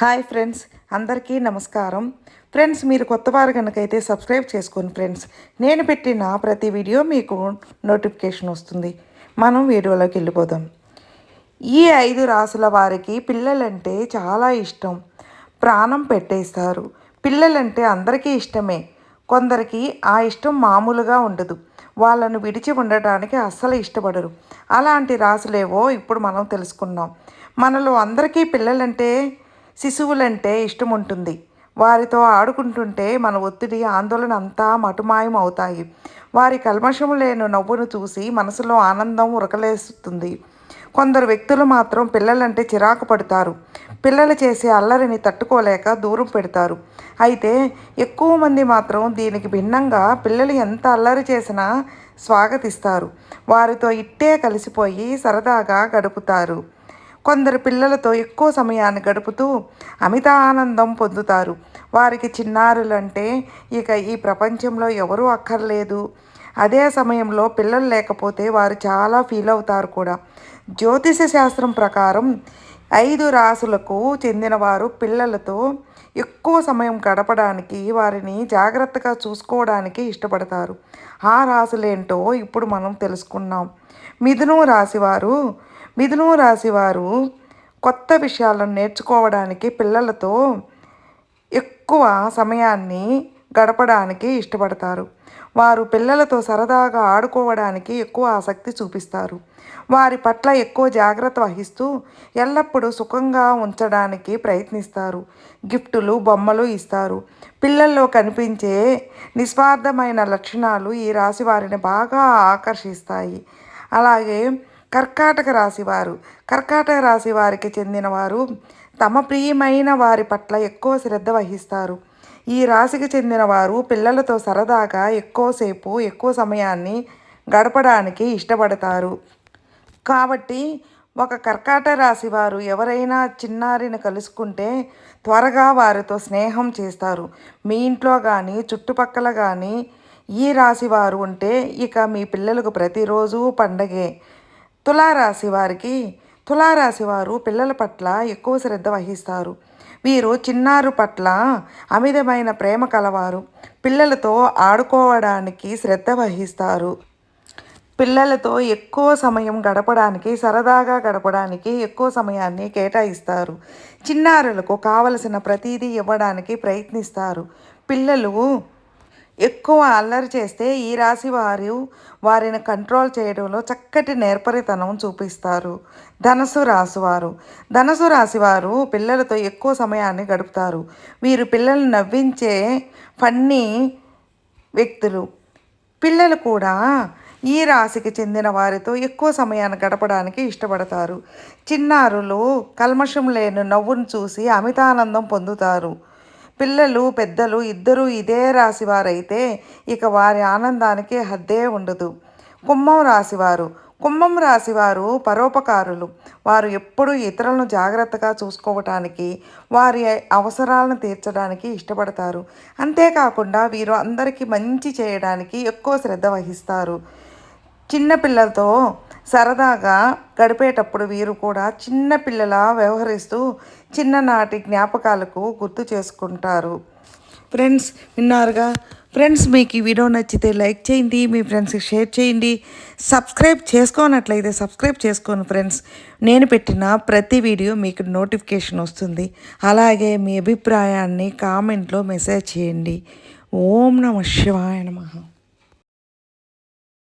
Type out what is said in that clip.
Hi friends అందరికీ నమస్కారం. Friends మీరు కొత్త వారు కనుకైతే సబ్స్క్రైబ్ చేసుకోండి ఫ్రెండ్స్. నేను పెట్టిన ప్రతి వీడియో మీకు నోటిఫికేషన్ వస్తుంది. మనం వీడియోలోకి వెళ్ళిపోదాం. ఈ ఐదు రాసుల వారికి పిల్లలంటే చాలా ఇష్టం. ప్రాణం పెట్టేస్తారు. పిల్లలంటే అందరికీ ఇష్టమే. కొందరికి ఆ ఇష్టం మామూలుగా ఉండదు. వాళ్ళను విడిచి ఉండటానికి అస్సలు ఇష్టపడరు. అలాంటి రాసులేవో ఇప్పుడు మనం తెలుసుకున్నాం. మనలో అందరికీ పిల్లలంటే శిశువులంటే ఇష్టం ఉంటుంది వారితో ఆడుకుంటుంటే మన ఒత్తిడి ఆందోళన అంతా మటుమాయం అవుతాయి వారి కల్మషం లేని నవ్వును చూసి మనసులో ఆనందం ఉరకలేస్తుంది. కొందరు వ్యక్తులు మాత్రం పిల్లలంటే చిరాకు పడతారు. పిల్లలు చేసే అల్లరిని తట్టుకోలేక దూరం పెడతారు. అయితే ఎక్కువ మంది మాత్రం దీనికి భిన్నంగా పిల్లలు ఎంత అల్లరి చేసినా స్వాగతిస్తారు. వారితో ఇట్టే కలిసిపోయి సరదాగా గడుపుతారు. కొందరు పిల్లలతో ఎక్కువ సమయాన్ని గడుపుతూ అమిత ఆనందం పొందుతారు. వారికి చిన్నారులంటే ఇక ఈ ప్రపంచంలో ఎవరూ అక్కర్లేదు. అదే సమయంలో పిల్లలు లేకపోతే వారు చాలా ఫీల్ అవుతారు కూడా. జ్యోతిష శాస్త్రం ప్రకారం ఐదు రాసులకు చెందినవారు పిల్లలతో ఎక్కువ సమయం గడపడానికి వారిని జాగ్రత్తగా చూసుకోవడానికి ఇష్టపడతారు. ఆ రాసులేంటో ఇప్పుడు మనం తెలుసుకున్నాం. మిథును రాశివారు మిథునం రాశి వారు కొత్త విషయాలను నేర్చుకోవడానికి పిల్లలతో ఎక్కువ సమయాన్ని గడపడానికి ఇష్టపడతారు. వారు పిల్లలతో సరదాగా ఆడుకోవడానికి ఎక్కువ ఆసక్తి చూపిస్తారు. వారి పట్ల ఎక్కువ జాగ్రత్త వహిస్తూ ఎల్లప్పుడూ సుఖంగా ఉంచడానికి ప్రయత్నిస్తారు. గిఫ్టులు బొమ్మలు ఇస్తారు. పిల్లల్లో కనిపించే నిస్వార్థమైన లక్షణాలు ఈ రాశి వారిని బాగా ఆకర్షిస్తాయి. అలాగే కర్కాటక రాశివారు. కర్కాటక రాశి వారికి చెందినవారు తమ ప్రియమైన వారి పట్ల ఎక్కువ శ్రద్ధ వహిస్తారు. ఈ రాశికి చెందినవారు పిల్లలతో సరదాగా ఎక్కువసేపు ఎక్కువ సమయాన్ని గడపడానికి ఇష్టపడతారు. కాబట్టి ఒక కర్కాట రాశి వారు ఎవరైనా చిన్నారిని కలుసుకుంటే త్వరగా వారితో స్నేహం చేస్తారు. మీ ఇంట్లో కానీ చుట్టుపక్కల కానీ ఈ రాశి వారు ఉంటే ఇక మీ పిల్లలకు ప్రతిరోజు పండగే. తులారాశి వారికి తులారాశి వారు పిల్లల పట్ల ఎక్కువ శ్రద్ధ వహిస్తారు. వీరు చిన్నారు పట్ల అమితమైన ప్రేమ కలవారు. పిల్లలతో ఆడుకోవడానికి శ్రద్ధ వహిస్తారు. పిల్లలతో ఎక్కువ సమయం గడపడానికి సరదాగా గడపడానికి ఎక్కువ సమయాన్ని కేటాయిస్తారు. చిన్నారులకు కావలసిన ప్రతీదీ ఇవ్వడానికి ప్రయత్నిస్తారు. పిల్లలు ఎక్కువ అల్లరి చేస్తే ఈ రాశి వారు వారిని కంట్రోల్ చేయడంలో చక్కటి నేర్పరితనం చూపిస్తారు. ధనసు రాశివారు ధనసు రాశివారు పిల్లలతో ఎక్కువ సమయాన్ని గడుపుతారు. వీరు పిల్లల్ని నవ్వించే ఫన్నీ వ్యక్తులు. పిల్లలు కూడా ఈ రాశికి చెందిన వారితో ఎక్కువ సమయాన్ని గడపడానికి ఇష్టపడతారు. చిన్నారులు కల్మషం లేని నవ్వును చూసి అమితానందం పొందుతారు. పిల్లలు పెద్దలు ఇద్దరూ ఇదే రాశివారైతే ఇక వారి ఆనందానికి హద్దే ఉండదు. కుంభం రాశివారు. కుంభం రాశివారు పరోపకారులు. వారు ఎప్పుడూ ఇతరులను జాగ్రత్తగా చూసుకోవటానికి వారి అవసరాలను తీర్చడానికి ఇష్టపడతారు. అంతేకాకుండా వీరు అందరికీ మంచి చేయడానికి ఎక్కువ శ్రద్ధ వహిస్తారు. చిన్నపిల్లలతో సరదాగా గడిపేటప్పుడు వీరు కూడా చిన్నపిల్లల వ్యవహరిస్తూ చిన్ననాటి జ్ఞాపకాలకు గుర్తు చేసుకుంటారు. ఫ్రెండ్స్ విన్నారుగా? ఫ్రెండ్స్ మీకు ఈ వీడియో నచ్చితే లైక్ చేయండి మీ ఫ్రెండ్స్కి షేర్ చేయండి. సబ్స్క్రైబ్ చేసుకోనట్లయితే సబ్స్క్రైబ్ చేసుకోండి ఫ్రెండ్స్. నేను పెట్టిన ప్రతి వీడియో మీకు నోటిఫికేషన్ వస్తుంది. అలాగే మీ అభిప్రాయాన్ని కామెంట్లో మెసేజ్ చేయండి. ఓం నమ శివాయ నమ.